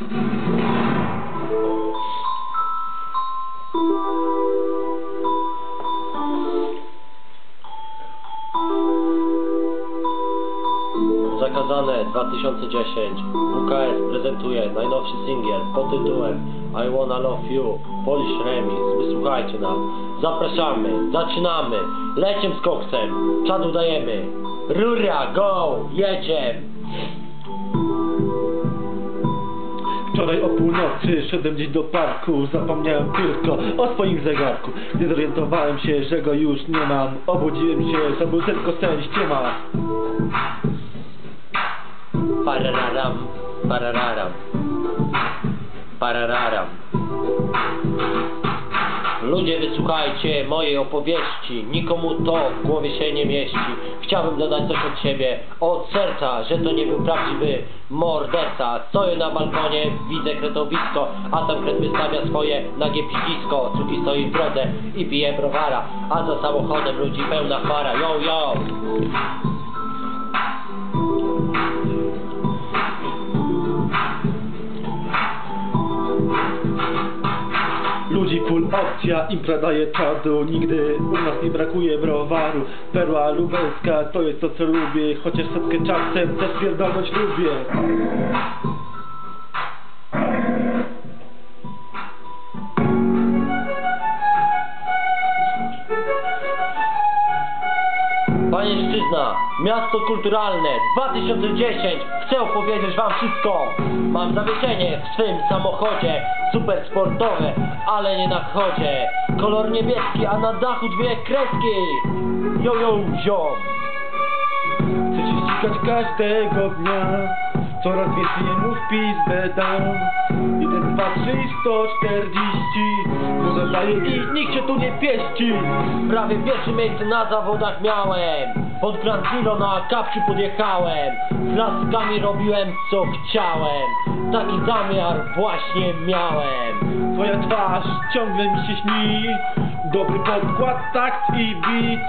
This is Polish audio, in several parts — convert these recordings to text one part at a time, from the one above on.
Zakazane 2010 WKS prezentuje najnowszy singiel pod tytułem I Wanna Love You. Polish Remix. Wysłuchajcie nas. Zapraszamy, zaczynamy. Leciem z koksem, czadu dajemy Rura, go, jedziemy Wczoraj o północy szedłem gdzieś do parku. Zapomniałem tylko o swoim zegarku. Gdy zorientowałem się, że go już nie mam Obudziłem się, to był tylko sen ściema Parararam, parararam. Parararam Ludzie wysłuchajcie mojej opowieści. Nikomu to w głowie się nie mieści. Chciałbym dodać coś od siebie. Od serca, że to nie był prawdziwy morderca. Stoję na balkonie, widzę kretowisko A tam kret wystawia swoje nagie pidzisko Cuki stoi w drodze i pije browara A za samochodem ludzi pełna chmara Yo, yo! Ludzi full opcja, impra daje czadu. Nigdy u nas nie brakuje browaru. Perła lubelska, to jest to co lubię. Chociaż setkę czasem też pierdolność lubię Panieńszczyzna, miasto kulturalne, 2010 Chcę opowiedzieć wam wszystko. Mam zawieszenie w swym samochodzie Super sportowe, ale nie na chodzie Kolor niebieski, a na dachu dwie kreski. Yo, yo, ziom. Chcę się ścigać każdego dnia. Coraz więcej jemu w pizdę dam. 1, 2, 3, 140 Może daje i nikt się tu nie pieści. Prawie pierwsze miejsce na zawodach miałem Pod Grand Prix na kapciu podjechałem. Z laskami robiłem co chciałem. Taki zamiar właśnie miałem. Twoja twarz ciągle mi się śni. Dobry podkład, takt i beat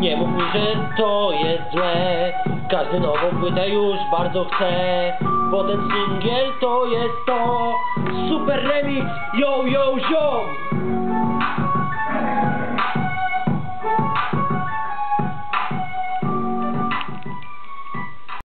Nie mów mi, że to jest złe. Każdy nową płytę już bardzo chce Bo ten singiel to jest to Super remix, yo yo yo